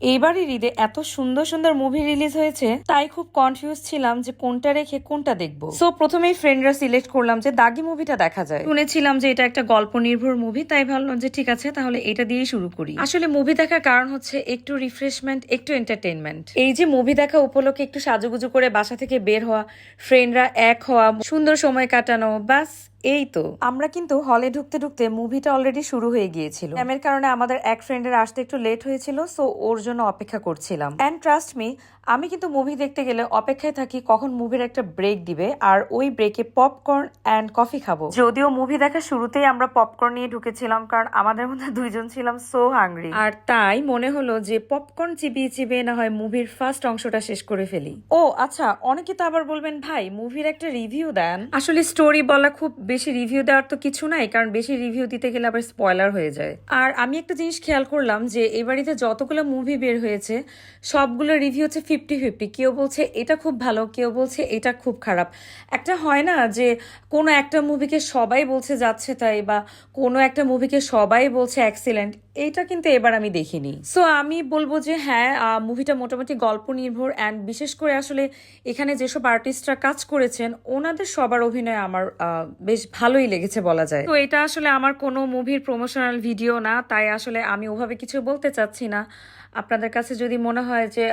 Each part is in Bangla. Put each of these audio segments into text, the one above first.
এইবারের ঈদে এত সুন্দর সুন্দর মুভি রিলিজ হয়েছে, তাই খুব কনফিউজ ছিলাম যে কোনটা রেখে কোনটা দেখব। সো প্রথমেই ফ্রেন্ডরা সিলেক্ট করলাম যে দাগি মুভিটা দেখা যায়। শুনেছিলাম যে এটা একটা গল্প নির্ভর মুভি তাই ভাবলাম যে ঠিক আছে, তাহলে এটা দিয়েই শুরু করি। আসলে মুভি দেখার কারণ হচ্ছে একটু রিফ্রেশমেন্ট একটু এন্টারটেনমেন্ট এই যে মুভি দেখা উপলক্ষে একটু সাজুগুজু করে বাসা থেকে বের হওয়া ফ্রেন্ডরা এক হওয়া, সুন্দর সময় কাটানো, বাস এই তো। আমরা কিন্তু হলে ঢুকতে ঢুকতে মুভিটা অলরেডি শুরু হয়ে গিয়েছিল। এর কারণে আমাদের এক ফ্রেন্ডের আসতে একটু লেট হয়েছিল সো ওর অপেক্ষা করছিলাম। অ্যান্ড ট্রাস্ট মি আমি কিন্তু মুভি দেখতে গেলে অপেক্ষায় থাকি কখন মুভির একটা ব্রেক দিবে আর ওই ব্রেকে পপকর্ন অ্যান্ড কফি খাব। যদিও মুভি দেখার শুরুতেই আমরা পপকর্ন নিয়ে ঢুকেছিলাম কারণ আমাদের মধ্যে দুইজন ছিলাম সো হাংরি আর তাই মনে হলো যে পপকর্ন চিবিয়ে চিবিয়ে না হয় মুভির ফার্স্ট অংশটা শেষ করে ফেলি। ও আচ্ছা অনেকে তো আবার বলবেন ভাই মুভির একটা রিভিউ দেন। আসলে স্টোরি বলা খুব বেশি রিভিউ দেওয়ার তো কিছু নাই কারণ বেশি রিভিউ দিতে গেলে আবার স্পয়লার হয়ে যায়। আর আমি একটা জিনিস খেয়াল করলাম যে এই বাড়িতে যতগুলো মুভি বের হয়েছে। সবগুলো রিভিউ হচ্ছে ফিফটি ফিফটি কেউ বলছে এটা খুব ভালো, কেউ বলছে এটা খুব খারাপ। একটা হয় না যে কোনো একটা মুভিকে সবাই বলছে যাচ্ছে তাই বা কোনো একটা মুভিকে সবাই বলছে অ্যাক্সিলেন্ট এইটা কিন্তু এবার আমি দেখিনি। সো আমি বলব যে হ্যাঁ মুভিটা মোটামুটি গল্প নির্ভর অ্যান্ড বিশেষ করে আসলে এখানে যেসব আর্টিস্টরা কাজ করেছেন, ওনাদের সবার অভিনয় আমার বেশ ভালোই লেগেছে বলা যায়। তো এটা আসলে আমার কোনো মুভির প্রমোশনাল ভিডিও না, তাই আসলে আমি ওভাবে কিছু বলতে চাচ্ছি না। আপনাদের কাছে যদি মনে হয় যে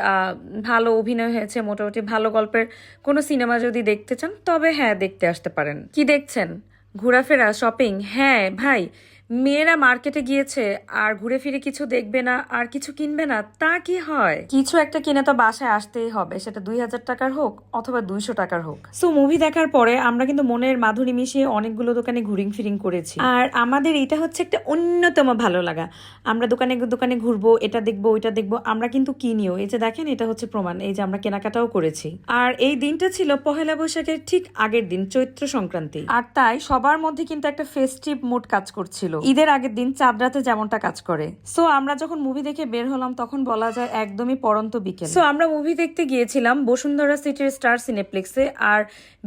ভালো অভিনয় হয়েছে, মোটামুটি ভালো গল্পের কোনো সিনেমা যদি দেখতে চান, তবে হ্যাঁ দেখতে আসতে পারেন। কি দেখছেন? ঘোরাফেরা শপিং হ্যাঁ ভাই মেয়েরা মার্কেটে গিয়েছে আর ঘুরে ফিরে কিছু দেখবে না আর কিছু কিনবে না তা কি হয়? কিছু একটা কিনে তো বাসায় আসতেই হবে সেটা দুই হাজার টাকার হোক অথবা দুইশো টাকার হোক। সো মুভি দেখার পরে আমরা কিন্তু মনের মাধুরী মিশিয়ে অনেকগুলো দোকানে ঘুরিং ফিরিং করেছি। আর আমাদের এটা হচ্ছে একটা অন্যতম ভালো লাগা। আমরা দোকানে দোকানে ঘুরবো এটা দেখব ওইটা দেখব আমরা কিন্তু কিনিও। এই যে দেখেন এটা হচ্ছে প্রমাণ এই যে আমরা কেনাকাটাও করেছি। আর এই দিনটা ছিল পহেলা বৈশাখের ঠিক আগের দিন চৈত্র সংক্রান্তি। আর তাই সবার মধ্যে কিন্তু একটা ফেস্টিভ মুড কাজ করছিল। ঈদের আগের দিন চাঁদ রাতে যেমনটা কাজ করে। সো আমরা যখন মুভি দেখে বের হলাম তখন বলা যায় একদমই পরন্ত বিকেল। সো আমরা মুভি দেখতে গিয়েছিলাম বসুন্ধরা সিটির স্টার সিনেপ্লেক্সে আর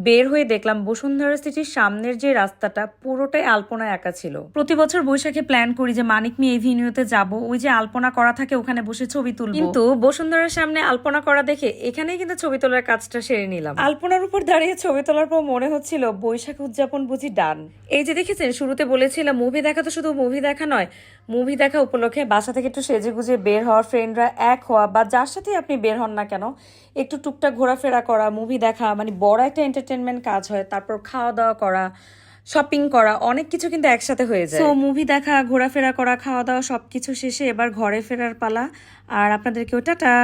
বের হয়ে দেখলাম বসুন্ধরা সিটির সামনের যে রাস্তাটা পুরোটাই আলপনায় একা ছিল। প্রতি বছর বৈশাখে প্ল্যান করি যে মানিকমি এভিনিউতে যাব ওই যে আলপনা করা থাকে ওখানে বসে ছবি তুলবো। কিন্তু বসুন্ধরার সামনে আলপনা করা দেখে এখানেই কিন্তু ছবি তোলার কাজটা সেরে নিলাম। আলপনার উপর দাঁড়িয়ে ছবি তোলার পর মনে হচ্ছিল বৈশাখ উদযাপন বুঝি ডান এই যে দেখেছেন শুরুতে বলেছিলাম মুভি দেখা তো শুধু মুভি দেখা নয় মুভি দেখা উপলক্ষে বাসা থেকে একটু সেজে গুজে বের হওয়া ফ্রেন্ডরা এক হওয়া, বা যার সাথে আপনি বের হন না কেন, একটু টুকটাক ঘোরাফেরা করা মুভি দেখা মানে বড় একটা এন্টারটেনমেন্ট কাজ হয়, তারপর খাওয়া দাওয়া করা শপিং করা, অনেক কিছু কিন্তু একসাথে হয়ে যায়। তো মুভি দেখা, ঘোরাফেরা করা, খাওয়া দাওয়া সবকিছু শেষে এবার ঘরে ফেরার পালা। আর আপনাদেরকেও টাটা।